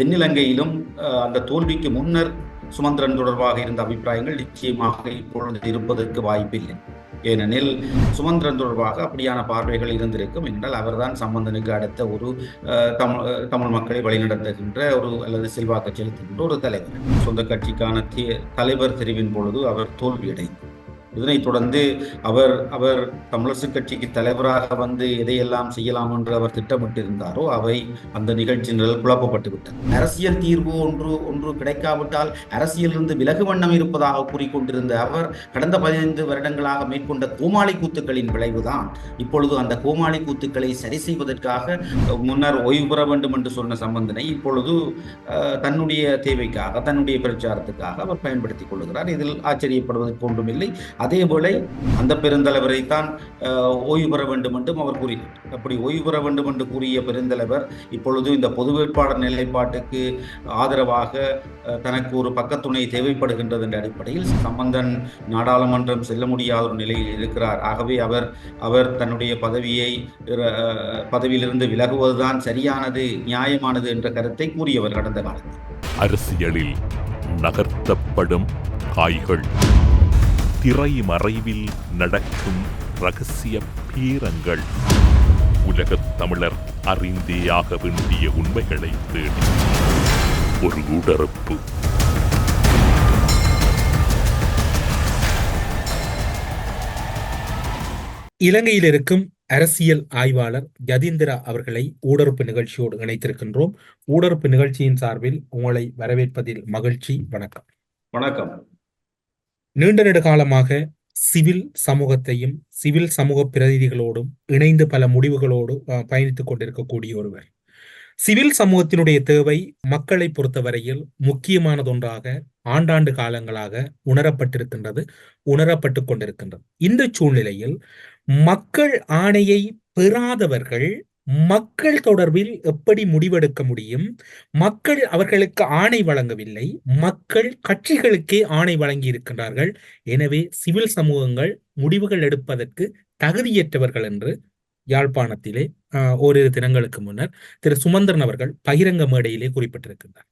தென்னிலங்கையிலும் அந்த தோல்விக்கு முன்னர் சுமந்திரன் தொடர்பாக இருந்த அபிப்பிராயங்கள் நிச்சயமாக இப்பொழுது இருப்பதற்கு வாய்ப்பில்லை. ஏனெனில் சுமந்திரன் தொடர்பாக அப்படியான பார்வைகள் இருந்திருக்கும். என்றால் அவர்தான் சம்பந்தனுக்கு அடுத்த ஒரு தமிழ் தமிழ் மக்களை வழிநடத்துகின்ற ஒரு அல்லது செல்வாக்கு செலுத்துகின்ற ஒரு தலைவர். சொந்த கட்சிக்கான தலைவர் தெரிவின் பொழுது அவர் தோல்வியடைந்தார். இதனைத் தொடர்ந்து அவர் அவர் தமிழரசு கட்சிக்கு தலைவராக வந்து எதையெல்லாம் செய்யலாம் என்று அவர் திட்டமிட்டிருந்தாரோ அவை அந்த நிகழ்ச்சி நிரல் குழப்பப்பட்டு விட்டது அரசியல் தீர்வு ஒன்று ஒன்று கிடைக்காவிட்டால் அரசியலிருந்து விலகு வண்ணம் இருப்பதாக கூறிக்கொண்டிருந்த அவர் கடந்த பதினைந்து வருடங்களாக மேற்கொண்ட கோமாளி கூத்துக்களின் விளைவுதான். இப்பொழுது அந்த கோமாளி கூத்துக்களை சரி செய்வதற்காக முன்னர் ஓய்வு பெற வேண்டும் என்று சொன்ன சம்பந்தனை இப்பொழுது தன்னுடைய தேவைக்காக தன்னுடைய பிரச்சாரத்துக்காக அவர் பயன்படுத்திக் கொள்கிறார். இதில் ஆச்சரியப்படுவதற்கு ஒன்றுமில்லை அதே போல அந்த பெருந்தலைவரை தான் ஓய்வு பெற வேண்டும் என்றும் அவர் கூறினார். அப்படி ஓய்வு பெற வேண்டும் என்று கூறிய பெருந்தலைவர் இப்பொழுது இந்த பொது வேட்பாளர் நிலைப்பாட்டுக்கு ஆதரவாக தனக்கு ஒரு பக்கத்துணை தேவைப்படுகின்றது என்ற அடிப்படையில் சம்பந்தன் நாடாளுமன்றம் செல்ல முடியாத ஒரு நிலையில் இருக்கிறார். ஆகவே அவர் அவர் தன்னுடைய பதவியை பதவியிலிருந்து விலகுவதுதான் சரியானது நியாயமானது என்ற கருத்தை கூறியவர் கடந்த காலத்தில். அரசியலில் நகர்த்தப்படும் காய்கள். திரை மறைவில் நடக்கும் ரகசிய பீரங்கள். உலகத் தமிழர் அறிந்தேயாக வேண்டிய உண்மைகளை தேடி. ஒரு உடறுப்பு இலங்கையில் இருக்கும் அரசியல் ஆய்வாளர் யதீந்திரா அவர்களை ஊடறுப்பு நிகழ்ச்சியோடு இணைத்திருக்கின்றோம். ஊடறுப்பு நிகழ்ச்சியின் சார்பில் உங்களை வரவேற்பதில் மகிழ்ச்சி. வணக்கம். வணக்கம். நீண்ட நெடு காலமாக சிவில் சமூகத்தையும் சிவில் சமூக பிரதிநிதிகளோடும் இணைந்து பல முடிவுகளோடு பயணித்துக் கொண்டிருக்கக்கூடிய ஒருவர். சிவில் சமூகத்தினுடைய தேவை மக்களை பொறுத்தவரையில் முக்கியமானதொன்றாக ஆண்டாண்டு காலங்களாக உணரப்பட்டிருக்கின்றது உணரப்பட்டு கொண்டிருக்கின்றது. இந்த சூழ்நிலையில் மக்கள் ஆணையை பெறாதவர்கள் மக்கள் தொடர்பில் எப்படி முடிவெடுக்க முடியும்? மக்கள் அவர்களுக்கு ஆணை வழங்கவில்லை. மக்கள் கட்சிகளுக்கே ஆணை வழங்கி இருக்கின்றார்கள் எனவே சிவில் சமூகங்கள் முடிவுகள் எடுப்பதற்கு தகுதியற்றவர்கள் என்று யாழ்ப்பாணத்திலே ஓரிரு தினங்களுக்கு முன்னர் திரு சுமந்திரன் அவர்கள் பகிரங்க மேடையிலே குறிப்பிட்டிருக்கின்றார்.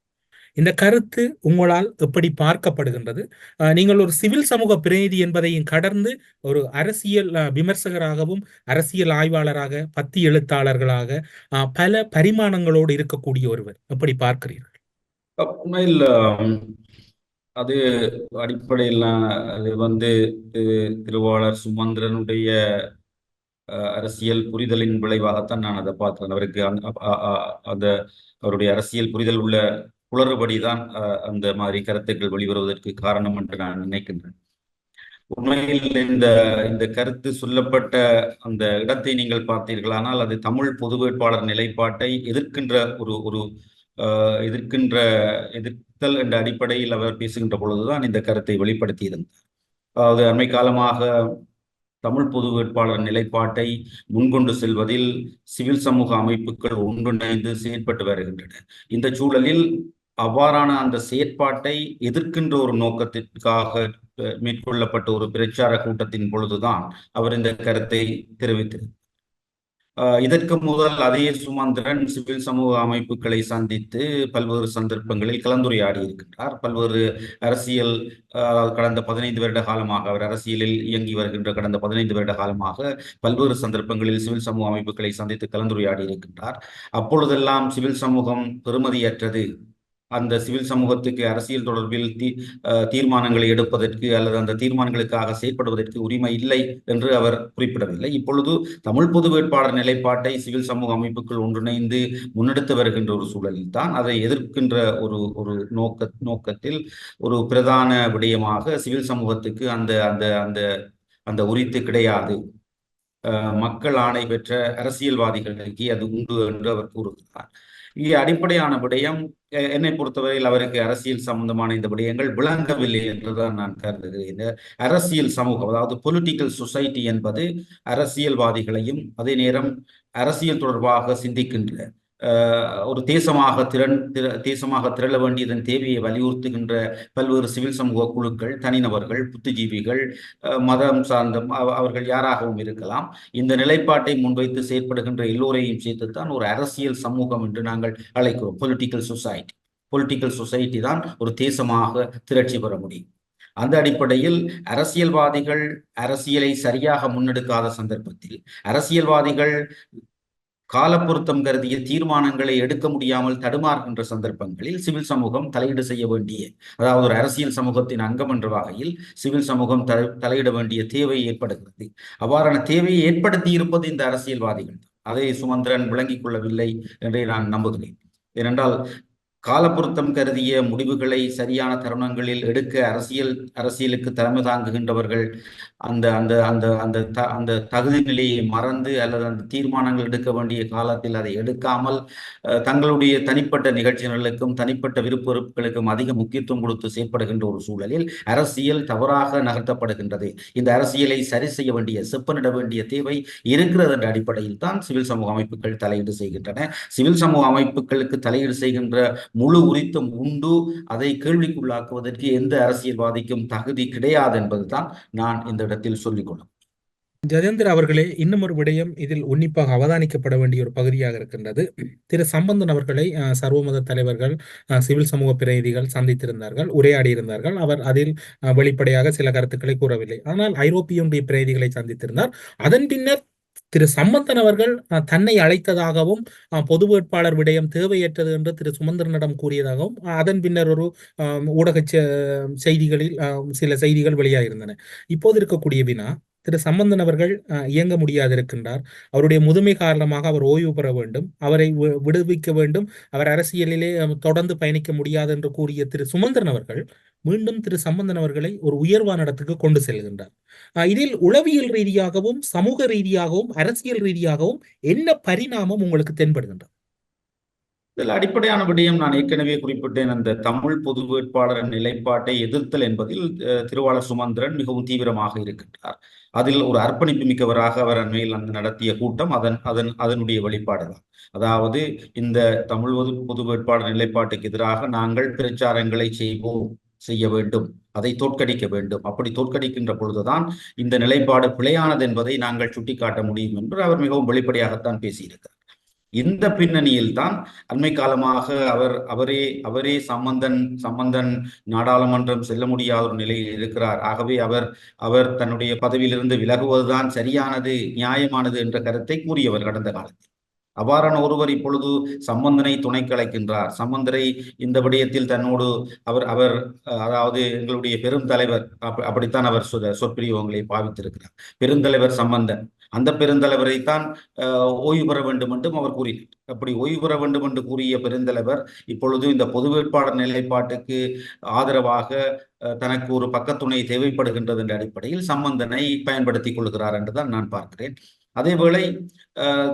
இந்த கருத்து உங்களால் எப்படி பார்க்கப்படுகின்றது? நீங்கள் ஒரு சிவில் சமூக பிரதிநிதி என்பதையும் கடந்து ஒரு அரசியல் விமர்சகராகவும் அரசியல் ஆய்வாளராக பத்தி எழுத்தாளர்களாக பல பரிமாணங்களோடு இருக்கக்கூடிய ஒருவர் எப்படி பார்க்கிறீர்கள்? உண்மையில் அது அடிப்படையில் அது வந்து திருவாளர் சுமந்திரனுடைய அரசியல் புரிதலின் விளைவாகத்தான் நான் அதை பார்த்தேன் அவருக்கு அந்த அவருடைய அரசியல் புரிதல் உள்ள குளறுபடிதான் அந்த மாதிரி கருத்துக்கள் வெளிவருவதற்கு காரணம் என்று நான் நினைக்கின்றேன். உண்மையில் இந்த இந்த கருத்து சொல்லப்பட்ட அந்த இடத்தை நீங்கள் பார்த்தீர்களானால் அது தமிழ் பொது வேட்பாளர் நிலைப்பாட்டை எதிர்க்கின்ற ஒரு ஒரு எதிர்க்கின்ற எதிர்த்தல் என்ற அடிப்படையில் அவர் பேசுகின்ற பொழுதுதான் இந்த கருத்தை வெளிப்படுத்தியிருந்தார் அதாவது அண்மை காலமாக தமிழ் பொது வேட்பாளர் நிலைப்பாட்டை முன்கொண்டு செல்வதில் சிவில் சமூக அமைப்புகள் ஒன்றிணைந்து செயற்பட்டு வருகின்றன. இந்த சூழலில் அவ்வாறான அந்த செயற்பாட்டை எதிர்க்கின்ற ஒரு நோக்கத்திற்காக மேற்கொள்ளப்பட்ட ஒரு பிரச்சார கூட்டத்தின் பொழுதுதான் அவர் இந்த கருத்தை தெரிவித்தார். இதற்கு முதல் அதே சுமந்திரன் சிவில் சமூக அமைப்புகளை சந்தித்து பல்வேறு சந்தர்ப்பங்களில் கலந்துரையாடி இருக்கின்றார். பல்வேறு அரசியல் கடந்த பதினைந்து வருட காலமாக அவர் அரசியலில் இயங்கி வருகின்ற கடந்த பதினைந்து வருட காலமாக பல்வேறு சந்தர்ப்பங்களில் சிவில் சமூக அமைப்புகளை சந்தித்து கலந்துரையாடி இருக்கின்றார். அப்பொழுதெல்லாம் சிவில் சமூகம் பெறுமதியற்றது அந்த சிவில் சமூகத்துக்கு அரசியல் தொடர்பில் தீ தீர்மானங்களை எடுப்பதற்கு அல்லது அந்த தீர்மானங்களுக்காக செயற்படுவதற்கு உரிமை இல்லை என்று அவர் குறிப்பிடவில்லை. இப்பொழுது தமிழ் பொது வேட்பாளர் நிலைப்பாட்டை சிவில் சமூக அமைப்புகள் ஒன்றிணைந்து முன்னெடுத்து வருகின்ற ஒரு சூழலில் தான் அதை எதிர்க்கின்ற ஒரு ஒரு நோக்க நோக்கத்தில் ஒரு பிரதான விடயமாக சிவில் சமூகத்துக்கு அந்த அந்த அந்த அந்த உரித்து கிடையாது. மக்கள் ஆணை பெற்ற அரசியல்வாதிகளுக்கு அது உண்டு என்று அவர் கூறுகிறார். இங்கே அடிப்படையான விடயம் என்னை பொறுத்தவரையில் அவருக்கு அரசியல் சம்பந்தமான இந்த விடயங்கள் விளங்கவில்லை என்றுதான் நான் கருதுகிறேன். அரசியல் சமூகம் அதாவது பொலிட்டிக்கல் சொசைட்டி என்பது அரசியல்வாதிகளையும் அதே நேரம் அரசியல் தொடர்பாக சிந்திக்கின்ற ஒரு தேசமாக திறன் தேசமாக திரள வேண்டியதன் தேவையை வலியுறுத்துகின்ற பல்வேறு சிவில் சமூக குழுக்கள் தனிநபர்கள் புத்திஜீவிகள் மதம் சார்ந்த அவர்கள் யாராகவும் இருக்கலாம். இந்த நிலைப்பாட்டை முன்வைத்து செயற்படுகின்ற எல்லோரையும் சேர்த்துத்தான் ஒரு அரசியல் சமூகம் என்று நாங்கள் அழைக்கிறோம். பொலிட்டிக்கல் சொசைட்டி பொலிட்டிக்கல் சொசைட்டி தான் ஒரு தேசமாக திரட்சி பெற முடியும். அந்த அடிப்படையில் அரசியல்வாதிகள் அரசியலை சரியாக முன்னெடுக்காத சந்தர்ப்பத்தில் அரசியல்வாதிகள் காலப்பொருத்தம் கருதிய தீர்மானங்களை எடுக்க முடியாமல் தடுமாறுகின்ற சந்தர்ப்பங்களில் சிவில் சமூகம் தலையீடு செய்ய வேண்டிய அதாவது ஒரு அரசியல் சமூகத்தின் அங்கம் என்ற வகையில் சிவில் சமூகம் தலை தலையிட வேண்டிய தேவை ஏற்படுகிறது. அவ்வாறான தேவையை ஏற்படுத்தி இருப்பது இந்த அரசியல்வாதிகள் அதை சுமந்திரன் விளங்கிக் கொள்ளவில்லை என்றே நான் நம்புகிறேன். ஏனென்றால் காலப்பொருத்தம் கருதிய முடிவுகளை சரியான தருணங்களில் எடுக்க அரசியல் அரசியலுக்கு தலைமை தாங்குகின்றவர்கள் அந்த அந்த அந்த அந்த த அந்த தகுதி நிலையை மறந்து அல்லது அந்த தீர்மானங்கள் எடுக்க வேண்டிய காலத்தில் அதை எடுக்காமல் தங்களுடைய தனிப்பட்ட நிகழ்ச்சிகளுக்கும் தனிப்பட்ட விருப்பொறுப்புகளுக்கும் அதிக முக்கியத்துவம் கொடுத்து செயற்படுகின்ற ஒரு சூழலில் அரசியல் தவறாக நகர்த்தப்படுகின்றது. இந்த அரசியலை சரி செய்ய வேண்டிய செப்பனிட வேண்டிய தேவை இருக்கிறது என்ற அடிப்படையில் தான் சிவில் சமூக அமைப்புகள் தலையீடு செய்கின்றன. சிவில் சமூக அமைப்புகளுக்கு தலையீடு செய்கின்ற முழு உரித்தம் உண்டு. அதை கேள்விக்குள்ளாக்குவதற்கு எந்த அரசியல்வாதிக்கும் தகுதி கிடையாது என்பதுதான் நான் இந்த இடத்தில் சொல்லிக்கொள்ளும் ஜதேந்திர அவர்களே இன்னும் ஒரு விடயம் இதில் உன்னிப்பாக அவதானிக்கப்பட வேண்டிய ஒரு பகுதியாக இருக்கின்றது. திரு சம்பந்தன் அவர்களை சர்வமத தலைவர்கள் சிவில் சமூக பிரதிநிதிகள் சந்தித்திருந்தார்கள் உரையாடி இருந்தார்கள் அவர் அதில் வெளிப்படையாக சில கருத்துக்களை கூறவில்லை. ஆனால் ஐரோப்பிய ஒன்றிய பிரதிநிதிகளை சந்தித்திருந்தார். அதன் பின்னர் திரு சம்பந்தன் அவர்கள் தன்னை அழைத்ததாகவும் பொது வேட்பாளர் விடயம் தேவையற்றது என்று திரு சுமந்திரனிடம் கூறியதாகவும் அதன் பின்னர் ஒரு ஊடக செய்திகளில் சில செய்திகள் வெளியாகியிருந்தன இப்போது இருக்கக்கூடிய வினா திரு சம்பந்தன் அவர்கள் இயங்க முடியாதிருக்கின்றார். அவருடைய முதுமை காரணமாக அவர் ஓய்வு பெற வேண்டும். அவரை விடுவிக்க வேண்டும். அவர் அரசியலிலே தொடர்ந்து பயணிக்க முடியாது என்று கூறிய திரு சுமந்திரன் அவர்கள் மீண்டும் திரு சம்பந்தன் அவர்களை ஒரு உயர்வான இடத்துக்கு கொண்டு செல்கின்றார். இதில் உளவியல் ரீதியாகவும் சமூக ரீதியாகவும் அரசியல் ரீதியாகவும் என்ன பரிணாமம் உங்களுக்கு தென்படுகின்றது? இதில் அடிப்படையான விடயம் நான் ஏற்கனவே குறிப்பிட்டேன் அந்த தமிழ் பொது வேட்பாளர் நிலைப்பாட்டை எதிர்த்தல் என்பதில் திருவாளர் சுமந்திரன் மிகவும் தீவிரமாக இருக்கின்றார். அதில் ஒரு அர்ப்பணிப்பு மிக்கவராக அவர் அண்மையில் அந்த நடத்திய கூட்டம் அதன் அதன் அதனுடைய வெளிப்பாடு தான். அதாவது இந்த தமிழ் பொது பொது வேட்பாளர் நிலைப்பாட்டுக்கு எதிராக நாங்கள் பிரச்சாரங்களை செய்வோம் செய்ய வேண்டும் அதை தோற்கடிக்க வேண்டும். அப்படி தோற்கடிக்கின்ற பொழுதுதான் இந்த நிலைப்பாடு பிழையானது என்பதை நாங்கள் சுட்டிக்காட்ட முடியும் என்று அவர் மிகவும் வெளிப்படையாகத்தான் பேசியிருக்கிறார் இந்த பின்னணியில் தான் அண்மை காலமாக அவர் அவரே அவரே சம்பந்தன் சம்பந்தன் நாடாளுமன்றம் செல்ல முடியாத ஒரு நிலையில் இருக்கிறார். ஆகவே அவர் அவர் தன்னுடைய பதவியிலிருந்து விலகுவதுதான் சரியானது நியாயமானது என்ற கருத்தை கூறியவர் கடந்த காலத்தில். அவ்வாறான ஒருவர் இப்பொழுது சம்பந்தனை துணை கலைக்கின்றார். சம்பந்தரை இந்த விடயத்தில் தன்னோடு அவர் அவர் அதாவது எங்களுடைய பெரும் தலைவர் அப்படித்தான் அவர் சொற்பிரியோகங்களை பாவித்திருக்கிறார். பெருந்தலைவர் சம்பந்தன். அந்த பெருந்தலைவரைத்தான் ஓய்வு பெற வேண்டும் என்றும் அவர் கூறினார். அப்படி ஓய்வு பெற வேண்டும் என்று கூறிய பெருந்தலைவர் இப்பொழுது இந்த பொது வேட்பாளர் நிலைப்பாட்டுக்கு ஆதரவாக தனக்கு ஒரு பக்கத்துணை தேவைப்படுகின்றது என்ற அடிப்படையில் சம்பந்தனை பயன்படுத்திக் கொள்கிறார் என்றுதான் நான் பார்க்கிறேன். அதேவேளை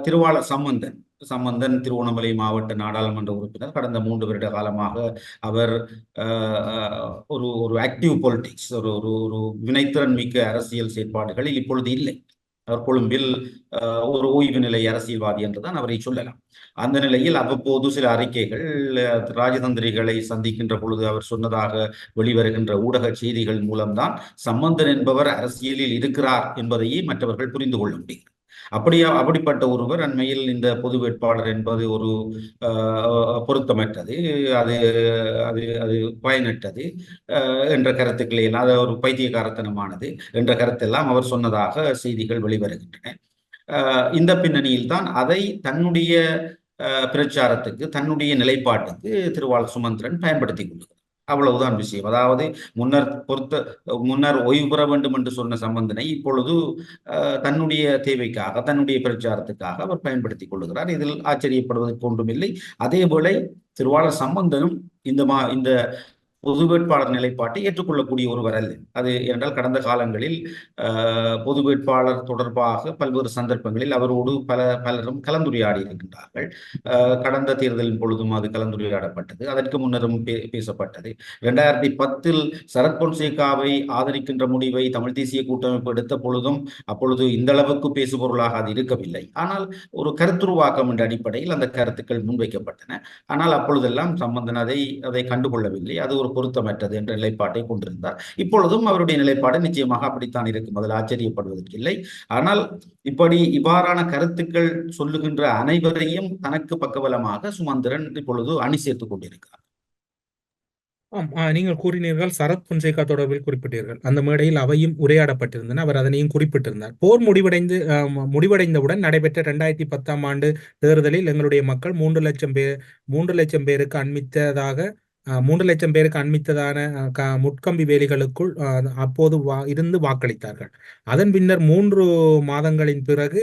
திருவாளர் சம்பந்தன் சம்பந்தன் திருவண்ணாமலை மாவட்ட நாடாளுமன்ற உறுப்பினர் கடந்த மூன்று வருட காலமாக அவர் ஒரு ஒரு ஆக்டிவ் பொலிட்டிக்ஸ் ஒரு ஒரு ஒரு வினைத்திறன் மிக்க அரசியல் செயற்பாடுகளில் இப்பொழுது இல்லை. அவர் கொழும்பில் ஒரு ஓய்வு நிலை அரசியல்வாதி என்றுதான் அவரை சொல்லலாம். அந்த நிலையில் அவ்வப்போது சில அறிக்கைகள் ராஜதந்திரிகளை சந்திக்கின்ற பொழுது அவர் சொன்னதாக வெளிவருகின்ற ஊடக செய்திகள் மூலம்தான் சம்பந்தன் என்பவர் அரசியலில் இருக்கிறார் என்பதையே மற்றவர்கள் புரிந்து கொள்ள முடிகிறது. அப்படியா அப்படிப்பட்ட ஒருவர் அண்மையில் இந்த பொது வேட்பாளர் என்பது ஒரு பொருத்தமற்றது. அது அது அது பயனற்றது என்ற கருத்துக்களை எல்லாம் அது ஒரு பைத்தியகாரத்தனமானது என்ற கருத்தெல்லாம் அவர் சொன்னதாக செய்திகள் வெளிவருகின்றன. இந்த பின்னணியில் தான் அதை தன்னுடைய பிரச்சாரத்துக்கு தன்னுடைய நிலைப்பாட்டுக்கு திருவாள் சுமந்திரன் பயன்படுத்தி கொள்ளுகிறார். அவ்வளவுதான் விஷயம். அதாவது முன்னர் பொறுத்த முன்னர் ஓய்வு பெற வேண்டும் என்று சொன்ன சம்பந்தனை இப்பொழுது தன்னுடைய தேவைக்காக தன்னுடைய பிரச்சாரத்துக்காக அவர் பயன்படுத்திக் கொள்ளுகிறார். இதில் ஆச்சரியப்படுவதற்கு ஒன்றுமில்லை. அதே போல திருவாளர் சம்பந்தனும் இந்த மா இந்த பொது வேட்பாளர் நிலைப்பாட்டை ஏற்றுக்கொள்ளக்கூடிய ஒருவர் அல்ல அது என்றால் கடந்த காலங்களில் பொது வேட்பாளர் தொடர்பாக பல்வேறு சந்தர்ப்பங்களில் அவரோடு பல பலரும் கலந்துரையாடி இருக்கின்றார்கள். கடந்த தேர்தலின் பொழுதும் அது கலந்துரையாடப்பட்டது. அதற்கு முன்னரும் பேசப்பட்டது. இரண்டாயிரத்தி பத்தில் சரத் பொன்சேகாவை ஆதரிக்கின்ற முடிவை தமிழ் தேசிய கூட்டமைப்பு எடுத்த பொழுதும் அப்பொழுது இந்த அளவுக்கு பேசுபொருளாக அது இருக்கவில்லை. ஆனால் ஒரு கருத்துருவாக்கம் என்ற அடிப்படையில் அந்த கருத்துக்கள் முன்வைக்கப்பட்டன. ஆனால் அப்பொழுதெல்லாம் சம்பந்தன் அதை அதை கண்டுகொள்ளவில்லை. அது ஒரு பொருத்தமற்றது என்ற நிலைப்பாட்டை கொண்டிருந்தார். இப்பொழுதும் அவருடைய நிலைப்பாடு நிச்சயமாக அப்படித்தான் இருக்கும். அதில் ஆச்சரியப்படுவதற்கு இல்லை. ஆனால் இப்படி இவ்வாறான கருத்துக்கள் சொல்லுகின்ற அனைவரையும் தனக்கு பக்கபலமாக சுமந்திரன் இப்பொழுது அணி சேர்த்துக் கொண்டிருக்கிறார். ஆம். நீங்கள் கூறினீர்கள் சரத் புன்சேகா தொடர்பில் குறிப்பிட்டீர்கள். அந்த மேடையில் அவையும் உரையாடப்பட்டிருந்தன. அவர் அதனையும் குறிப்பிட்டிருந்தார். போர் முடிவடைந்து முடிவடைந்தவுடன் நடைபெற்ற இரண்டாயிரத்தி பத்தாம் ஆண்டு தேர்தலில் எங்களுடைய மக்கள் மூன்று லட்சம் பேர் மூன்று லட்சம் பேருக்கு அண்மித்ததாக மூன்று லட்சம் பேருக்கு அண்மித்ததான க- முட்கம்பி வேலிகளுக்குள் அப்போது வா இருந்து வாக்களித்தார்கள். அதன் பின்னர் மூன்று மாதங்களின் பிறகு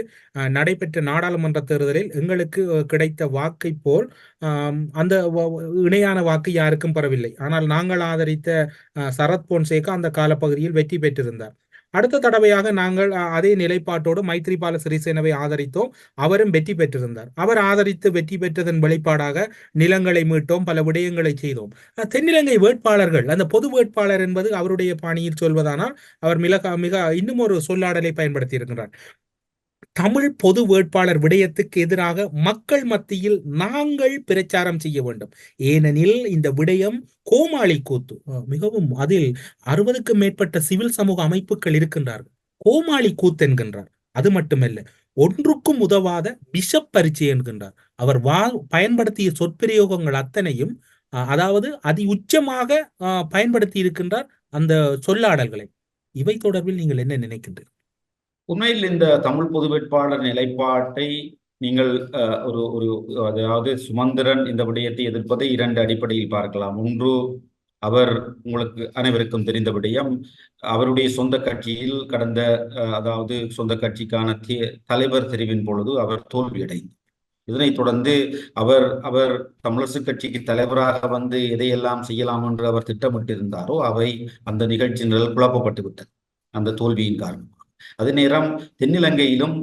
நடைபெற்ற நாடாளுமன்ற தேர்தலில் எங்களுக்கு கிடைத்த வாக்கை போல் அந்த இணையான வாக்கு யாருக்கும் பெறவில்லை ஆனால் நாங்கள் ஆதரித்த அஹ், சரத் பொன்சேகா அந்த காலப்பகுதியில் வெற்றி பெற்றிருந்தார். அடுத்த தடவையாக நாங்கள் அதே நிலைப்பாட்டோடு மைத்ரிபால சிறிசேனவை ஆதரித்தோம். அவரும் வெற்றி பெற்றிருந்தார். அவர் ஆதரித்து வெற்றி பெற்றதன் வெளிப்பாடாக நிலங்களை மீட்டோம் பல விடயங்களை செய்தோம். தென்னிலங்கை வேட்பாளர்கள் அந்த பொது வேட்பாளர் என்பது அவருடைய பாணியில் சொல்வதானால் அவர் மிக மிக இன்னும் ஒரு சொல்லாடலை பயன்படுத்தி இருக்கிறார் தமிழ் பொது வேட்பாளர் விடயத்துக்கு எதிராக மக்கள் மத்தியில் நாங்கள் பிரச்சாரம் செய்ய வேண்டும். ஏனெனில் இந்த விடயம் கோமாளி கூத்து. மிகவும் அதில் அறுபதுக்கும் மேற்பட்ட சிவில் சமூக அமைப்புகள் இருக்கின்றார்கள். கோமாளி கூத்து என்கின்றார். அது மட்டுமல்ல ஒன்றுக்கும் உதவாத பிஷப் பரீட்சை என்கின்றார். அவர் வா பயன்படுத்திய சொற்பிரயோகங்கள் அத்தனையும் அஹ், அதாவது அதி உச்சமாக பயன்படுத்தி இருக்கின்றார் அந்த சொல்லாடல்களை. இவை தொடர்பில் நீங்கள் என்ன நினைக்கின்றீர்கள்? உண்மையில் இந்த தமிழ் பொது வேட்பாளர் நிலைப்பாட்டை நீங்கள் ஒரு ஒரு அதாவது சுமந்திரன் இந்த விடயத்தை எதிர்ப்பதை இரண்டு அடிப்படையில் பார்க்கலாம். ஒன்று அவர் உங்களுக்கு அனைவருக்கும் தெரிந்த விடயம். அவருடைய சொந்த கட்சியில் கடந்த அதாவது சொந்த கட்சிக்கான தலைவர் தெரிவின் பொழுது அவர் தோல்வியடைந்தார். இதனைத் தொடர்ந்து அவர் அவர் தமிழரசு கட்சிக்கு தலைவராக வந்து எதையெல்லாம் செய்யலாம் என்று அவர் திட்டமிட்டிருந்தாரோ அவை அந்த நிகழ்ச்சி நிழல் குழப்பப்பட்டு விட்டது அந்த தோல்வியின் காரணமாக. அதே நேரம் தென்னிலங்கையிலும்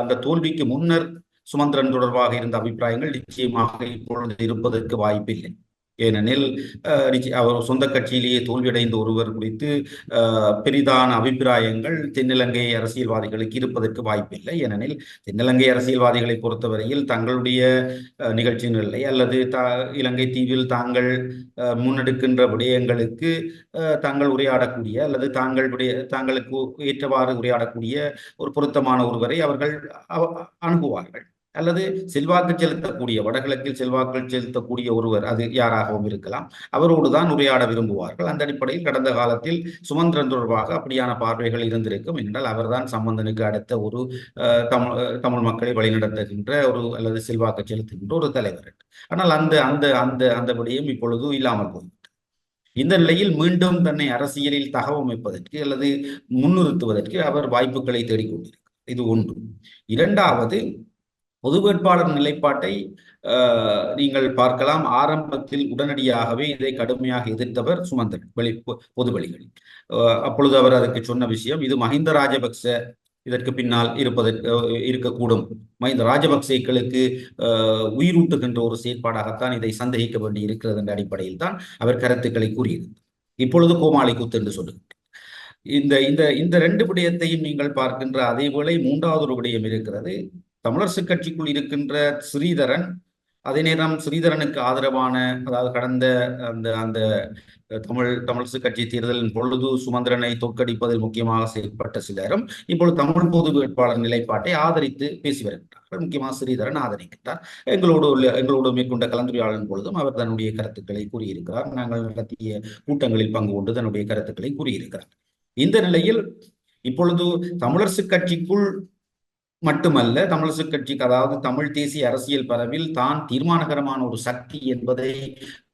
அந்த தோல்விக்கு முன்னர் சுமந்திரன் தொடர்பாக இருந்த அபிப்பிராயங்கள் நிச்சயமாக இப்பொழுது இருப்பதற்கு வாய்ப்பில்லை. ஏனெனில் அவர் சொந்த கட்சியிலேயே தோல்வியடைந்த ஒருவர் குறித்து பெரிதான அபிப்பிராயங்கள் தென்னிலங்கை அரசியல்வாதிகளுக்கு இருப்பதற்கு வாய்ப்பில்லை. ஏனெனில் தென்னிலங்கை அரசியல்வாதிகளை பொறுத்தவரையில் தங்களுடைய நிகழ்ச்சி நிலை அல்லது த இலங்கை தீவில் தாங்கள் முன்னெடுக்கின்ற விடயங்களுக்கு தாங்கள் உரையாடக்கூடிய அல்லது தாங்கள் தாங்களுக்கு ஏற்றவாறு உரையாடக்கூடிய ஒரு பொருத்தமான ஒருவரை அவர்கள் அணுகுவார்கள். அல்லது செல்வாக்கு செலுத்தக்கூடிய வடகிழக்கில் செல்வாக்கு செலுத்தக்கூடிய ஒருவர் அது யாராகவும் இருக்கலாம். அவரோடு தான் உரையாட விரும்புவார்கள். அந்த அடிப்படையில் கடந்த காலத்தில் சுமந்திரன் தொடர்பாக அப்படியான பார்வைகள் இருந்திருக்கும். என்றால் அவர்தான் சம்பந்தனுக்கு அடுத்த ஒரு அஹ், தமிழ் தமிழ் மக்களை வழிநடத்துகின்ற ஒரு அல்லது செல்வாக்கு செலுத்துகின்ற ஒரு தலைவர். ஆனால் அந்த அந்த அந்த அந்த விடயம் இப்பொழுது இல்லாமல் போய்விட்டது. இந்த நிலையில் மீண்டும் தன்னை அரசியலில் தகவமைப்பதற்கு அல்லது முன்னிறுத்துவதற்கு அவர் வாய்ப்புகளை தேடிக்கொண்டிருக்கிறார். இது ஒன்று. இரண்டாவது பொது வேட்பாளர் நிலைப்பாட்டை நீங்கள் பார்க்கலாம். ஆரம்பத்தில் உடனடியாகவே இதை கடுமையாக எதிர்த்தவர் சுமந்திரன் வெளி பொ- பொது வழிகளில் அப்பொழுது அவர் அதற்கு சொன்ன விஷயம் இது மஹிந்த ராஜபக்ச இதற்கு பின்னால் இருப்பதற்கு இருக்கக்கூடும். மஹிந்த ராஜபக்சேக்களுக்கு உயிரூட்டுகின்ற ஒரு செயற்பாடாகத்தான் இதை சந்தேகிக்க வேண்டி இருக்கிறது என்ற அடிப்படையில் தான் அவர் கருத்துக்களை கூறியிருந்தார் இப்பொழுது கோமாளி குத்து என்று சொல்லுகிறார் இந்த இந்த இந்த ரெண்டு விடயத்தையும் நீங்கள் பார்க்கின்ற அதே வேளை மூன்றாவது ஒரு விடயம் இருக்கிறது. தமிழரசு கட்சிக்குள் இருக்கின்ற ஸ்ரீதரன் அதே நேரம் ஸ்ரீதரனுக்கு ஆதரவான அதாவது கடந்த அந்த அந்த தமிழ் தமிழரசு கட்சி தேர்தலின் பொழுது சுமந்திரனை தோற்கடிப்பதில் முக்கியமாக செயல்பட்ட சிலரும் இப்பொழுது தமிழ் பொது வேட்பாளர் நிலைப்பாட்டை ஆதரித்து பேசி வருகின்றார்கள். முக்கியமாக ஸ்ரீதரன் ஆதரிக்கின்றார். எங்களோடு எங்களோடு மேற்கொண்ட கலந்துரையாடலின் பொழுதும் அவர் தன்னுடைய கருத்துக்களை கூறியிருக்கிறார். நாங்கள் நடத்திய கூட்டங்களில் பங்கு கொண்டு தன்னுடைய கருத்துக்களை கூறியிருக்கிறார். இந்த நிலையில் இப்பொழுது தமிழரசு கட்சிக்குள் மட்டுமல்ல தமிழரசு கட்சிக்கு அதாவது தமிழ் தேசிய அரசியல் பரவில் தான் தீர்மானகரமான ஒரு சக்தி என்பதை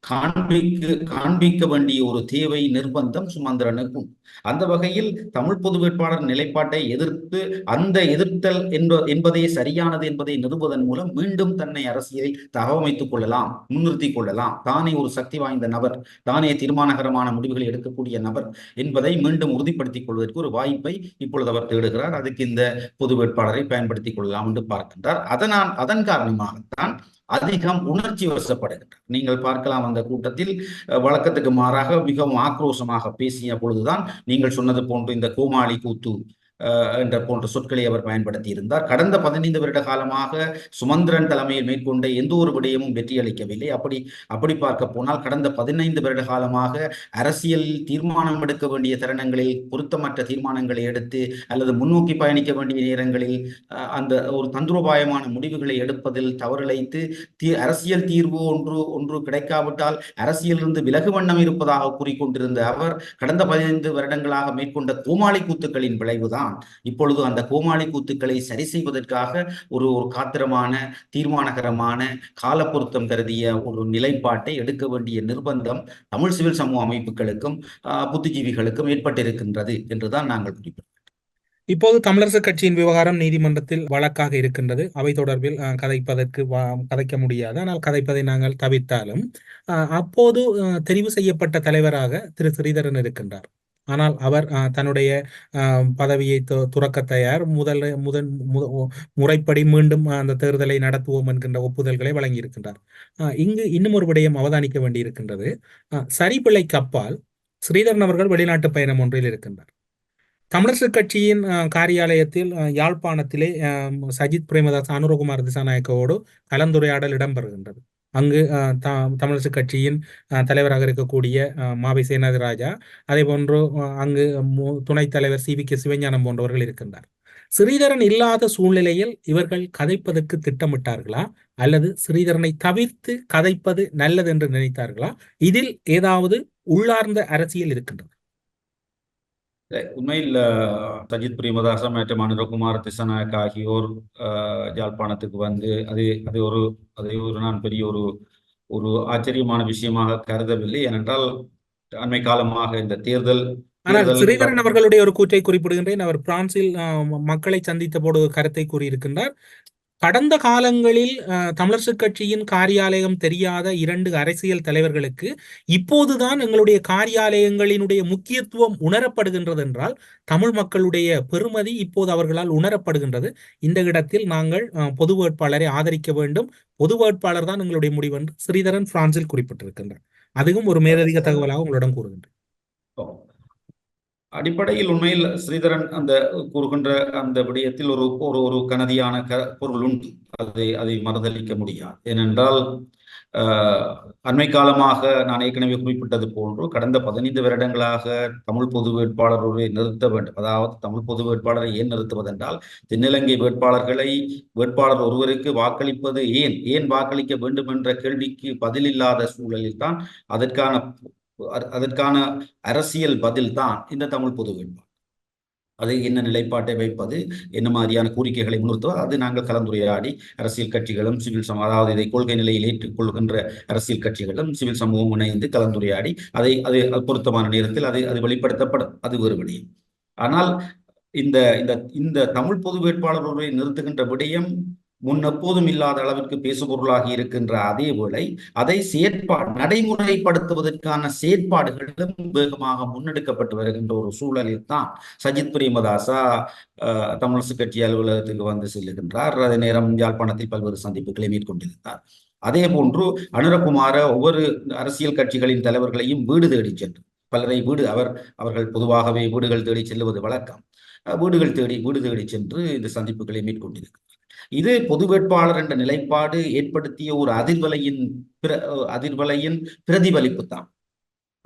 காண்பிக்க காண்பிக்க வேண்டிய ஒரு தேவை நிர்பந்தம் சுமந்திரனுக்கும். அந்த வகையில் தமிழ் பொது வேட்பாளர் நிலைப்பாட்டை எதிர்த்து அந்த எதிர்த்தல் என்ப என்பதே சரியானது என்பதை நிறுவுவதன் மூலம் மீண்டும் தன்னை அரசியலில் தகவமைத்துக் கொள்ளலாம் முன்னிறுத்திக் கொள்ளலாம். தானே ஒரு சக்தி வாய்ந்த நபர் தானே தீர்மானகரமான முடிவுகளை எடுக்கக்கூடிய நபர் என்பதை மீண்டும் உறுதிப்படுத்திக் கொள்வதற்கு ஒரு வாய்ப்பை இப்பொழுது அவர் தேடுகிறார். அதுக்கு இந்த பொது வேட்பாளரை பயன்படுத்திக் கொள்ளலாம் என்று பார்க்கின்றார். அதனால் அதன் காரணமாகத்தான் அதிகம் உணர்ச்சி வசப்படுகின்றார் நீங்கள் பார்க்கலாம் அந்த கூட்டத்தில் வழக்கத்துக்கு மாறாக மிகவும் ஆக்ரோஷமாக பேசிய பொழுதுதான் நீங்கள் சொன்னது போன்று இந்த கோமாளி கூத்து என்ற போன்ற சொற்களை அவர் பயன்படுத்தி இருந்தார் கடந்த பதினைந்து வருட காலமாக சுமந்திரன் தலைமையில் மேற்கொண்ட எந்த ஒரு விடயமும் வெற்றியளிக்கவில்லை அப்படி அப்படி பார்க்க போனால் கடந்த பதினைந்து வருட காலமாக அரசியல் தீர்மானம் எடுக்க வேண்டிய தருணங்களில் பொருத்தமற்ற தீர்மானங்களை எடுத்து அல்லது முன்னோக்கி பயணிக்க வேண்டிய நேரங்களில் அந்த ஒரு தந்திரோபாயமான முடிவுகளை எடுப்பதில் தவறிழைத்து தீ அரசியல் தீர்வு ஒன்று ஒன்று கிடைக்காவிட்டால் அரசியலிருந்து விலகு வண்ணம் இருப்பதாக கூறிக்கொண்டிருந்த அவர் கடந்த பதினைந்து வருடங்களாக மேற்கொண்ட கோமாளி கூத்துக்களின் விளைவுதான். தான். இப்பொழுது அந்த கோமாளி கூத்துக்களை சரி செய்வதற்காக ஒரு ஒரு காத்திரமான தீர்மானகரமான காலப்பொருத்தம் கருதிய ஒரு நிலைப்பாட்டை எடுக்க வேண்டிய நிர்பந்தம் தமிழ் சிவில் சமூக அமைப்புகளுக்கும் புத்திஜீவிகளுக்கும் ஏற்பட்டிருக்கின்றது என்றுதான் நாங்கள் குறிப்பிடுகிறோம் இப்போது தமிழரசுக் கட்சியின் விவகாரம் நீதிமன்றத்தில் வழக்காக இருக்கின்றது. அவை தொடர்பில் கதைப்பதற்கு கதைக்க முடியாது. ஆனால் கதைப்பதை நாங்கள் தவிர்த்தாலும் அப்போது தெரிவு செய்யப்பட்ட தலைவராக திரு. ஸ்ரீதரன் இருக்கின்றார். ஆனால் அவர் அஹ், தன்னுடைய அஹ், பதவியை துறக்க தயார். முதல் முதன் முறைப்படி மீண்டும் அந்த தேர்தலை நடத்துவோம் என்கின்ற ஒப்புதல்களை வழங்கியிருக்கின்றார். அஹ், இங்கு இன்னும் ஒரு விடயம் அவதானிக்க வேண்டியிருக்கின்றது. அஹ், சரிபிழைக்கு அப்பால் ஸ்ரீதரன் அவர்கள் வெளிநாட்டு பயணம் ஒன்றில் இருக்கின்றார். தமிழரசுக் கட்சியின் காரியாலயத்தில் யாழ்ப்பாணத்திலே அஹ், சஜித் பிரேமதாஸ் அனுரகுமார் திசாநாயக்கவோடு கலந்துரையாடல் இடம்பெறுகின்றது. அங்கு அஹ், தமிழரசுக் கட்சியின் தலைவராக இருக்கக்கூடிய அஹ், மாவை சேனாதி ராஜா அதே போன்று அங்கு மு- துணைத் தலைவர் சி. வி. கே. சிவஞானம் போன்றவர்கள் இருக்கின்றார். ஸ்ரீதரன் இல்லாத சூழ்நிலையில் இவர்கள் கதைப்பதற்கு திட்டமிட்டார்களா? அல்லது ஸ்ரீதரனை தவிர்த்து கதைப்பது நல்லது என்று நினைத்தார்களா? இதில் ஏதாவது உள்ளார்ந்த அரசியல் இருக்கின்றது. உண்மையில் சஜித் பிரேமதாச மற்றும் அனுரகுமார் திசநாயக் ஆகியோர் யாழ்ப்பாணத்துக்கு வந்து அது அது ஒரு அதை ஒரு நான் பெரிய ஒரு ஒரு ஆச்சரியமான விஷயமாக கருதவில்லை ஏனென்றால் அண்மை காலமாக இந்த தேர்தல் ஆனால் ஸ்ரீதரன் அவர்களுடைய ஒரு கூற்றை குறிப்பிடுகின்றேன் அவர் பிரான்சில் மக்களை சந்தித்த போது ஒரு கருத்தை கூறியிருக்கின்றார். கடந்த காலங்களில் அஹ், கட்சியின் காரியாலயம் தெரியாத இரண்டு அரசியல் தலைவர்களுக்கு இப்போதுதான் எங்களுடைய காரியாலயங்களினுடைய முக்கியத்துவம் உணரப்படுகின்றது என்றால் தமிழ் மக்களுடைய பெருமதி இப்போது அவர்களால் உணரப்படுகின்றது. இந்த இடத்தில் நாங்கள் பொது வேட்பாளரை ஆதரிக்க வேண்டும். பொது வேட்பாளர் தான் எங்களுடைய முடிவு என்று ஸ்ரீதரன் பிரான்சில் குறிப்பிட்டிருக்கின்றார். அதுவும் ஒரு மேலதிக தகவலாக உங்களிடம் கூறுகின்றேன். அடிப்படையில் உண்மையில் ஸ்ரீதரன் அந்த கூறுகின்ற அந்த விடயத்தில் ஒரு ஒரு ஒரு கனதியான க பொருள் உண்டு. அதை அதை மறுதளிக்க முடியாது. ஏனென்றால் ஆஹ், அண்மை காலமாக நான் ஏற்கனவே குறிப்பிட்டது போன்று கடந்த பதினைந்து வருடங்களாக தமிழ் பொது வேட்பாளர் ஒருவரை நிறுத்த வேண்டும். அதாவது தமிழ் பொது வேட்பாளரை ஏன் நிறுத்துவதென்றால் தென்னிலங்கை வேட்பாளர்களை வேட்பாளர் ஒருவருக்கு வாக்களிப்பது ஏன்? ஏன் வாக்களிக்க வேண்டும் என்ற கேள்விக்கு பதிலில்லாத சூழலில் தான் அதற்கான அதற்கான அரசியல் பதில் தான் இந்த தமிழ் பொது வேட்பாளர். அது என்ன நிலைப்பாட்டை வைப்பது என்ன மாதிரியான கோரிக்கைகளை முன்னிறுத்துவது அது நாங்கள் கலந்துரையாடி அரசியல் கட்சிகளும் சிவில் சமூகம் அதாவது இதை கொள்கை நிலையில் ஏற்றுக்கொள்கின்ற அரசியல் கட்சிகளும் சிவில் சமூகம் இணைந்து கலந்துரையாடி அதை அது பொருத்தமான நேரத்தில் அது அது வெளிப்படுத்தப்படும். அது வேறு விடயம். ஆனால் இந்த இந்த இந்த தமிழ் பொது வேட்பாளர் நிறுத்துகின்ற விடயம் முன்னெப்போதும் இல்லாத அளவிற்கு பேசுபொருளாகி இருக்கின்ற அதே வேளை அதை செயற்பாடு நடைமுறைப்படுத்துவதற்கான செயற்பாடுகளும் வேகமாக முன்னெடுக்கப்பட்டு வருகின்ற ஒரு சூழலில் தான் சஜித் பிரேமதாசா தமிழரசு கட்சி அலுவலகத்துக்கு வந்து செல்லுகின்றார். அதே நேரம் யாழ்ப்பாணத்தில் பல்வேறு சந்திப்புகளை மேற்கொண்டிருந்தார். அதே போன்று அனுரகுமார ஒவ்வொரு அரசியல் கட்சிகளின் தலைவர்களையும் வீடு தேடி சென்று பலரை வீடு அவர் அவர்கள் பொதுவாகவே வீடுகள் தேடி செல்லுவது வழக்கம். அஹ், வீடுகள் தேடி வீடு தேடி சென்று இந்த சந்திப்புகளை மேற்கொண்டிருக்கிறார். இது பொது வேட்பாளர் என்ற நிலைப்பாடு ஏற்படுத்திய ஒரு அதிர்வலையின் பிர அதிர்வலையின் பிரதிபலிப்பு தான்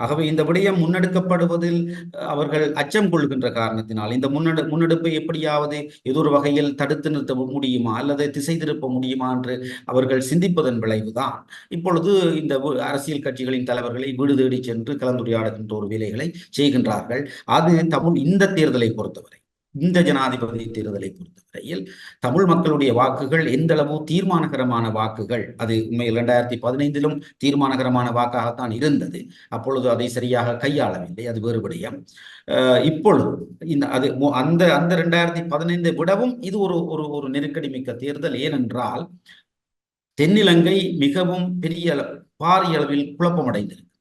ஆகவே இந்த விடயம் முன்னெடுக்கப்படுவதில் அஹ், அவர்கள் அச்சம் கொள்கின்ற காரணத்தினால் இந்த முன்னெடு முன்னெடுப்பை எப்படியாவது ஏதோ ஒரு வகையில் தடுத்து நிறுத்த முடியுமா அல்லது திசை திருப்ப முடியுமா என்று அவர்கள் சிந்திப்பதன் விளைவுதான். இப்பொழுது இந்த அரசியல் கட்சிகளின் தலைவர்களை வீடு தேடி சென்று கலந்துரையாடுகின்ற ஒரு வேலைகளை செய்கின்றார்கள். அது தமிழ் இந்த தேர்தலை பொறுத்தவரை. இந்த ஜனாதிபதி தேர்தலை பொறுத்தவரையில் தமிழ் மக்களுடைய வாக்குகள் எந்த அளவு தீர்மானகரமான வாக்குகள்? அது உண்மை இரண்டாயிரத்தி பதினைந்திலும் தீர்மானகரமான வாக்காகத்தான் இருந்தது. அப்பொழுது அதை சரியாக கையாளவில்லை. அது வேறுபடியம் இப்பொழுது இந்த அது அந்த அந்த ரெண்டாயிரத்தி பதினைந்தை விடவும் இது ஒரு ஒரு ஒரு நெருக்கடி மிக்க தேர்தல். ஏனென்றால் தென்னிலங்கை மிகவும் பெரிய அளவு பாரிய அளவில் குழப்பமடைந்திருக்கு.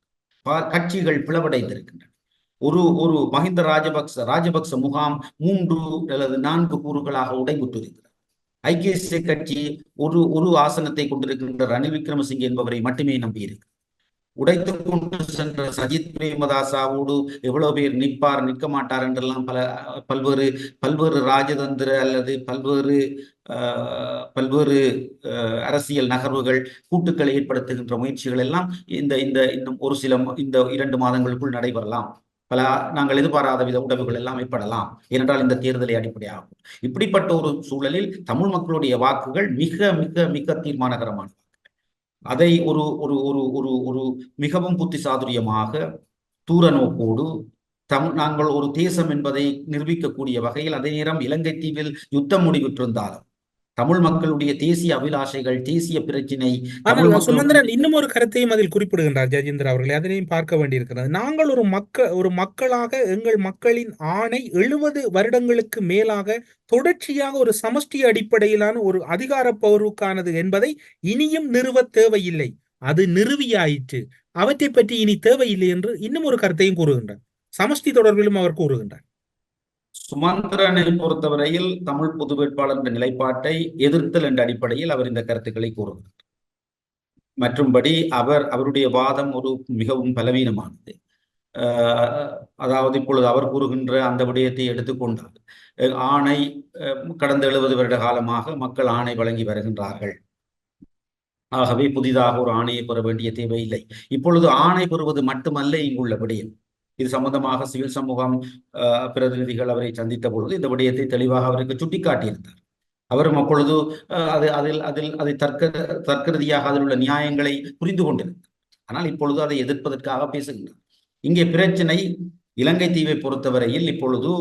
பா- கட்சிகள் பிளவடைந்திருக்கின்றன. ஒரு ஒரு மஹிந்த ராஜபக்ச ராஜபக்ச முகாம் மூன்று அல்லது நான்கு கூறுகளாக உடைபுற்றிருக்கிறார் ஐக்கிய தேசிய கட்சி ஒரு ஒரு ஆசனத்தை கொண்டிருக்கின்ற ரணில் விக்ரமசிங்கே என்பவரை மட்டுமே நம்பியிருக்கு. உடைத்து கொண்டு சென்ற சஜித் பிரேமதாசாவோடு எவ்வளவு பேர் நிற்பார் நிற்க மாட்டார் என்றெல்லாம் பல பல்வேறு பல்வேறு ராஜதந்திர அல்லது பல்வேறு ஆஹ், பல்வேறு அரசியல் நகர்வுகள் கூட்டுக்களை ஏற்படுத்துகின்ற முயற்சிகள் எல்லாம் இந்த இந்த இன்னும் ஒரு சில இந்த இரண்டு மாதங்களுக்குள் நடைபெறலாம். பல நாங்கள் எதிர்பாராத வித உடவுகள் எல்லாம் ஏற்படலாம். ஏனென்றால் இந்த தேர்தலை அடிப்படையாகும். இப்படிப்பட்ட ஒரு சூழலில் தமிழ் மக்களுடைய வாக்குகள் மிக மிக மிக தீர்மானகரமான அதை ஒரு ஒரு ஒரு ஒரு ஒரு மிகவும் புத்தி சாதுரியமாக தூர நோக்கோடு தம் நாங்கள் ஒரு தேசம் என்பதை நிரூபிக்கக்கூடிய வகையில் அதே நேரம் இலங்கை தீவில் யுத்தம் முடிவிட்டிருந்தாலும் தமிழ் மக்களுடைய தேசிய அபிலாஷைகள் தேசிய பிரச்சினை சுமந்திரன் இன்னும் ஒரு கருத்தையும் அதில் குறிப்பிடுகின்றார் ஜெயேந்திர அவர்களே. அதனையும் பார்க்க வேண்டியிருக்கிறது. நாங்கள் ஒரு மக்க ஒரு மக்களாக எங்கள் மக்களின் ஆணை எழுபது வருடங்களுக்கு மேலாக தொடர்ச்சியாக ஒரு சமஷ்டி அடிப்படையிலான ஒரு அதிகார பகிர்வுக்கானது என்பதை இனியும் நிறுவ தேவையில்லை. அது நிறுவியாயிற்று. அவற்றை பற்றி இனி தேவையில்லை என்று இன்னும் ஒரு கருத்தையும் கூறுகின்றார். சமஷ்டி தொடர்பிலும் அவர் கூறுகின்றார். சுமந்திரனை பொறுத்தவரையில் தமிழ் பொது வேட்பாளர் என்ற நிலைப்பாட்டை எதிர்த்தல் என்ற அடிப்படையில் அவர் இந்த கருத்துக்களை கூறுகிறார். மற்றும்படி அவர் அவருடைய வாதம் ஒரு மிகவும் பலவீனமானது. ஆஹ் அதாவது இப்பொழுது அவர் கூறுகின்ற அந்த விடயத்தை எடுத்துக்கொண்டால் ஆணை அஹ் கடந்த எழுபது வருட காலமாக மக்கள் ஆணை வழங்கி வருகின்றார்கள். ஆகவே புதிதாக ஒரு ஆணையை பெற வேண்டிய தேவையில்லை. இப்பொழுது ஆணை பெறுவது மட்டுமல்ல இங்குள்ள விடயம். இது சம்பந்தமாக சிவில் சமூகம் பிரதிநிதிகள் அவரை சந்தித்த பொழுது இந்த விடயத்தை தெளிவாக அவருக்கு சுட்டிக்காட்டியிருந்தார். அவரும் அப்பொழுது அஹ், அது அதில் அதில் அதை தர்க்க தர்க்க அதில் உள்ள நியாயங்களை புரிந்து கொண்டிருந்தார். ஆனால் இப்பொழுது அதை எதிர்ப்பதற்காக பேசுகின்றார். இங்கே பிரச்சனை இலங்கை தீவை பொறுத்தவரையில் இப்பொழுது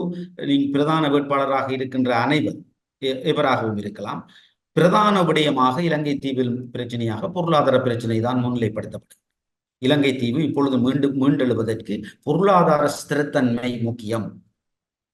பிரதான வேட்பாளராக இருக்கின்ற அனைவர் இவராகவும் எவராகவும் இருக்கலாம். பிரதான விடயமாக இலங்கை தீவில் பிரச்சனையாக பொருளாதார பிரச்சனை தான் முன்னிலைப்படுத்தப்படும் இலங்கை தீவு இப்பொழுது மீண்டும் மீண்டெழுவதற்கு பொருளாதார ஸ்திரத்தன்மை முக்கியம்.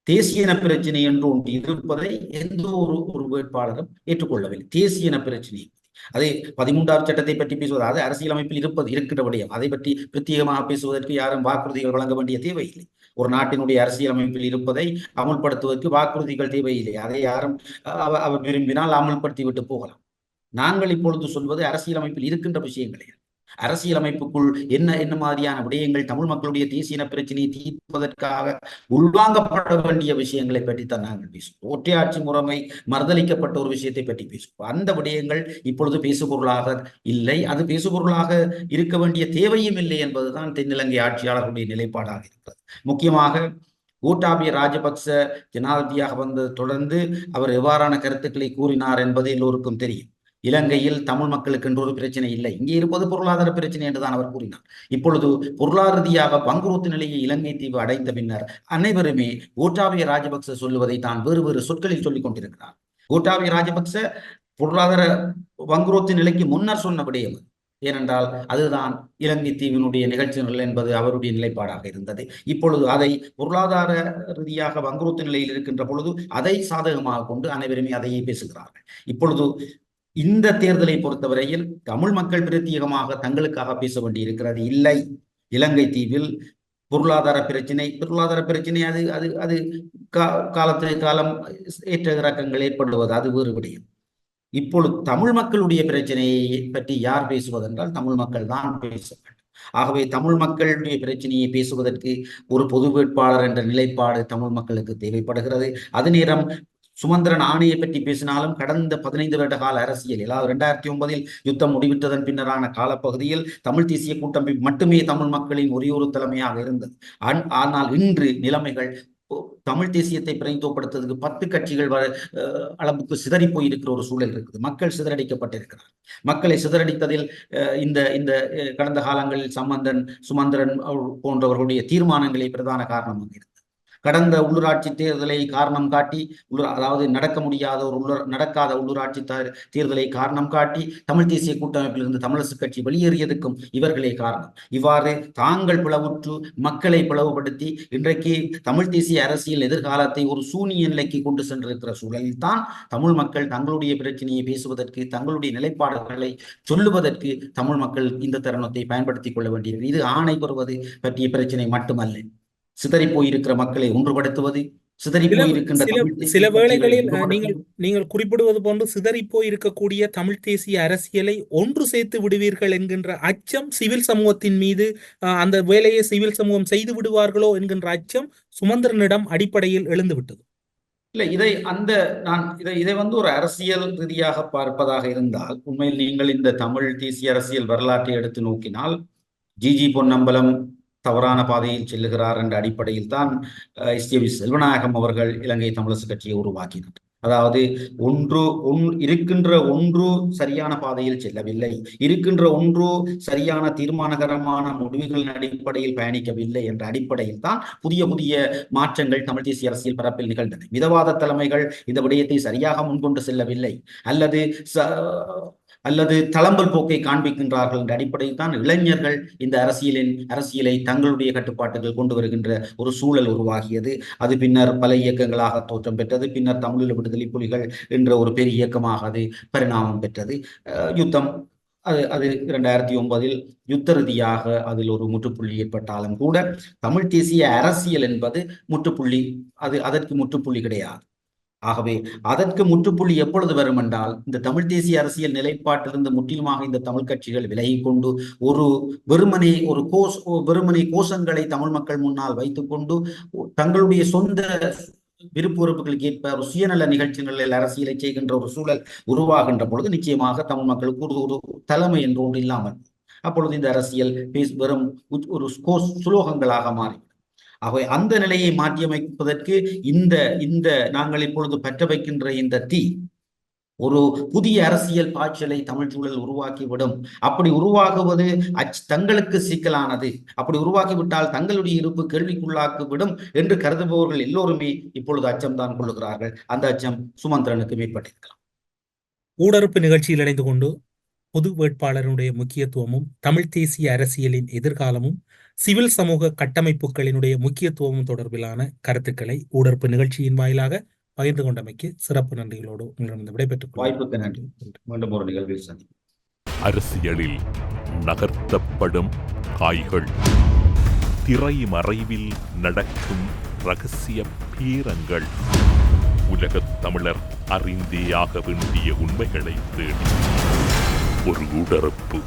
தேசிய இன பிரச்சனை என்று ஒன்று இருப்பதை எந்த ஒரு ஒரு வேட்பாளரும் ஏற்றுக்கொள்ளவில்லை. தேசிய இன பிரச்சனை. அதை பதிமூன்றாவது சட்டத்தை பற்றி பேசுவது அது அரசியலமைப்பில் இருப்பது இருக்கிற விடயம். அதை பற்றி பிரத்யேகமாக பேசுவதற்கு யாரும் வாக்குறுதிகள் வழங்க வேண்டிய தேவையில்லை. ஒரு நாட்டினுடைய அரசியலமைப்பில் இருப்பதை அமுல்படுத்துவதற்கு வாக்குறுதிகள் தேவையில்லை. அதை யாரும் அவ- அவர் விரும்பினால் அமுல்படுத்தி விட்டு போகலாம். நாங்கள் இப்பொழுது சொல்வது அரசியலமைப்பில் இருக்கின்ற விஷயங்களே. அரசியலமைப்புக்குள் என்ன என்ன மாதிரியான விடயங்கள் தமிழ் மக்களுடைய தேசிய பிரச்சனையை தீர்ப்பதற்காக உள்வாங்கப்பட வேண்டிய விஷயங்களை பற்றித்தான் நாங்கள் பேசுவோம். ஒற்றையாட்சி முறைமை மறுதளிக்கப்பட்ட ஒரு விஷயத்தை பற்றி பேசுவோம். அந்த விடயங்கள் இப்பொழுது பேசுபொருளாக இல்லை. அது பேசுபொருளாக இருக்க வேண்டிய தேவையும் இல்லை என்பதுதான் தென்னிலங்கை ஆட்சியாளர்களுடைய நிலைப்பாடாக இருக்கிறது. முக்கியமாக கூட்டாபிய ராஜபக்ச ஜனாதிபதியாக வந்தது தொடர்ந்து அவர் எவ்வாறான கருத்துக்களை கூறினார் என்பது எல்லோருக்கும் தெரியும். இலங்கையில் தமிழ் மக்களுக்கு என்று ஒரு பிரச்சனை இல்லை. இங்கே இருப்பது பொருளாதார பிரச்சனை என்றுதான் அவர் கூறினார். இப்பொழுது பொருளாதார ரீதியாக பங்குரோத்து நிலையை இலங்கை தீவு அடைந்த பின்னர் அனைவருமே கோட்டாபய ராஜபக்ச சொல்லுவதை தான் வேறு வேறு சொற்களில் சொல்லிக் கொண்டிருக்கிறார். கோட்டாபய ராஜபக்ச பொருளாதார வங்குரோத்து நிலைக்கு முன்னர் சொன்ன ஏனென்றால் அதுதான் இலங்கை தீவினுடைய நிகழ்ச்சி நிலை என்பது அவருடைய நிலைப்பாடாக இருந்தது. இப்பொழுது அதை பொருளாதார ரீதியாக வங்குரோத்து நிலையில் இருக்கின்ற பொழுது அதை சாதகமாக கொண்டு அனைவருமே அதையே பேசுகிறார்கள். இப்பொழுது இந்த தேர்தலை பொறுத்தவரையில் தமிழ் மக்கள் பிரத்யேகமாக தங்களுக்காக பேச வேண்டி இருக்கிறது இல்லை. இலங்கை தீவில் பொருளாதார பிரச்சனை பொருளாதார பிரச்சனை அது அது அது கா காலத்து காலம் ஏற்ற இறக்கங்கள் ஏற்படுவது அது வேறு விடயம். இப்பொழுது தமிழ் மக்களுடைய பிரச்சனையை பற்றி யார் பேசுவதென்றால் தமிழ் மக்கள் தான் பேச வேண்டும். ஆகவே தமிழ் மக்களுடைய பிரச்சனையை பேசுவதற்கு ஒரு பொது வேட்பாளர் என்ற நிலைப்பாடு தமிழ் மக்களுக்கு தேவைப்படுகிறது. அது நேரம் சுமந்திரன் ஆணையை பற்றி பேசினாலும் கடந்த பதினைந்து வருட கால அரசியல் அதாவது இரண்டாயிரத்தி ஒன்பதில் யுத்தம் முடிவிட்டதன் பின்னரான காலப்பகுதியில் தமிழ் தேசிய கூட்டமைப்பு மட்டுமே தமிழ் மக்களின் ஒரே ஒரு தலைமையாக இருந்தது. ஆனால் இன்று நிலைமைகள் தமிழ் தேசியத்தை பிரதித்துவப்படுத்துவதற்கு பத்து கட்சிகள் வர அளவுக்கு சிதறி போயிருக்கிற ஒரு சூழல் இருக்குது. மக்கள் சிதறடிக்கப்பட்டிருக்கிறார் மக்களை சிதறடித்ததில் அஹ், இந்த இந்த கடந்த காலங்களில் சம்பந்தன் சுமந்திரன் போன்றவர்களுடைய தீர்மானங்களே பிரதான காரணமாக இருந்தது. கடந்த உள்ளூராட்சி தேர்தலை காரணம் காட்டி உள்ளூர் அதாவது நடக்க முடியாத ஒரு உள்ளூர் நடக்காத உள்ளூராட்சி தேர்தலை காரணம் காட்டி தமிழ் தேசிய கூட்டமைப்பிலிருந்து தமிழரசு கட்சி வெளியேறியதுக்கும் இவர்களே காரணம். இவ்வாறு தாங்கள் பிளவுற்று மக்களை பிளவுபடுத்தி இன்றைக்கு தமிழ் தேசிய அரசியல் எதிர்காலத்தை ஒரு சூனிய நிலைக்கு கொண்டு சென்றிருக்கிற சூழலில் தான் தமிழ் மக்கள் தங்களுடைய பிரச்சனையை பேசுவதற்கு தங்களுடைய நிலைப்பாடுகளை சொல்லுவதற்கு தமிழ் மக்கள் இந்த தருணத்தை பயன்படுத்திக் கொள்ள வேண்டியது. இது ஆணை பெறுவது பற்றிய பிரச்சனை மட்டுமல்ல. சிதறி போயிருக்கிற மக்களை ஒன்றுபடுத்துவது சிதறி போயிருக்கின்ற சில வேளைகளில் நீங்கள் நீங்கள் குறிப்பிடுவது போன்று சிதறிப் போயிருக்கக்கூடிய தமிழ் தேசிய அரசியலை ஒன்று சேர்த்து விடுவீர்கள் என்கின்ற அச்சம் சிவில் சமூகத்தின் மீது அந்த வேலையை சிவில் சமூகம் செய்து விடுவார்களோ என்கின்ற அச்சம் சுமந்திரனிடம் அடிப்படையில் எழுந்துவிட்டது. இல்ல இதை அந்த நான் இதை இதை வந்து ஒரு அரசியல் ரீதியாக பார்ப்பதாக இருந்தால் உண்மையில் நீங்கள் இந்த தமிழ் தேசிய அரசியல் வரலாற்றை எடுத்து நோக்கினால் ஜிஜி பொன்னம்பலம் தவறான பாதையில் செல்லுகிறார் என்ற அடிப்படையில் தான் எஸ்டிவி செல்வநாயகம் அவர்கள் இலங்கை தமிழரசு கட்சியை உருவாக்கினார். அதாவது ஒன்று ஒன் இருக்கின்ற ஒன்று சரியான பாதையில் செல்லவில்லை இருக்கின்ற ஒன்று சரியான தீர்மானகரமான முடிவுகளின் அடிப்படையில் பயணிக்கவில்லை என்ற அடிப்படையில் தான் புதிய புதிய மாற்றங்கள் தமிழ் தேசிய அரசியல் பரப்பில் நிகழ்ந்தன. மிதவாத தலைமைகள் இந்த விடயத்தை சரியாக முன்கொண்டு செல்லவில்லை. அல்லது ச அல்லது தளம்பல் போக்கை காண்பிக்கின்றார்கள் என்ற அடிப்படையில் தான் இளைஞர்கள் இந்த அரசியலின் அரசியலை தங்களுடைய கட்டுப்பாட்டுகள் கொண்டு வருகின்ற ஒரு சூழல் உருவாகியது. அது பின்னர் பல இயக்கங்களாக தோற்றம் பெற்றது. பின்னர் தமிழீழ விடுதலை புலிகள் என்ற ஒரு பெரிய இயக்கமாக அது பரிணாமம் பெற்றது. யுத்தம் அது அது இரண்டாயிரத்தி ஒன்பதில் யுத்த ரீதியாக அதில் ஒரு முற்றுப்புள்ளி ஏற்பட்டாலும் கூட தமிழ் தேசிய அரசியல் என்பது முற்றுப்புள்ளி அது அதற்கு முற்றுப்புள்ளி கிடையாது. ஆகவே அதற்கு முற்றுப்புள்ளி எப்பொழுது வரும் என்றால் இந்த தமிழ் தேசிய அரசியல் நிலைப்பாட்டிலிருந்து முற்றிலுமாக இந்த தமிழ் கட்சிகள் விலகி கொண்டு ஒரு வெறுமனே ஒரு கோஷ் வெறுமனை கோஷங்களை தமிழ் மக்கள் முன்னால் வைத்துக்கொண்டு தங்களுடைய சொந்த விருப்பு உறுப்புகளுக்கு ஏற்ப ஒரு சுயநல நிகழ்ச்சிகளில் அரசியலை செய்கின்ற ஒரு சூழல் உருவாகின்ற பொழுது நிச்சயமாக தமிழ் மக்களுக்கு ஒரு ஒரு தலைமை என்று ஒன்று இல்லாமல் அப்பொழுது இந்த அரசியல் வெறும் ஒரு கோஸ் சுலோகங்களாக மாறி ஆகவே அந்த நிலையை மாற்றியமைப்பதற்கு இந்த இந்த நாங்கள் இப்பொழுது பற்ற வைக்கின்ற இந்த தீ ஒரு புதிய அரசியல் பாய்ச்சலை தமிழ் சூழல் உருவாக்கிவிடும். அப்படி உருவாகுவது அச் தங்களுக்கு சிக்கலானது. அப்படி உருவாக்கிவிட்டால் தங்களுடைய இருப்பு கேள்விக்குள்ளாக்கிவிடும் என்று கருதுபவர்கள் எல்லோருமே இப்பொழுது அச்சம்தான் கொள்ளுகிறார்கள். அந்த அச்சம் சுமந்திரனுக்கு மேற்பட்டிருக்கலாம். ஊடறுப்பு நிகழ்ச்சியில் இணைந்து கொண்டு பொது வேட்பாளருடைய முக்கியத்துவமும் தமிழ் தேசிய அரசியலின் எதிர்காலமும் சிவில் சமூக கட்டமைப்புகளினுடைய முக்கியத்துவமும் தொடர்பிலான கருத்துக்களை ஊடறுப்பு நிகழ்ச்சியின் வாயிலாக பகிர்ந்து கொண்டமைக்கு சிறப்பு நன்றிகளோடு உங்களிடம் விடைபெற்றுக் கொள்கிறேன். வாய்ப்புக்கு நன்றி. மீண்டும் ஒரு நிகழ்வில் சந்திப்போம். அரசியலில் நகர்த்தப்படும் காய்கள் திரைமறைவில் நடக்கும் ரகசிய பீரங்கள். உலகத் தமிழர் அறிந்தேயாக வேண்டிய உண்மைகளை தேடி ஒரு உடறுப்பு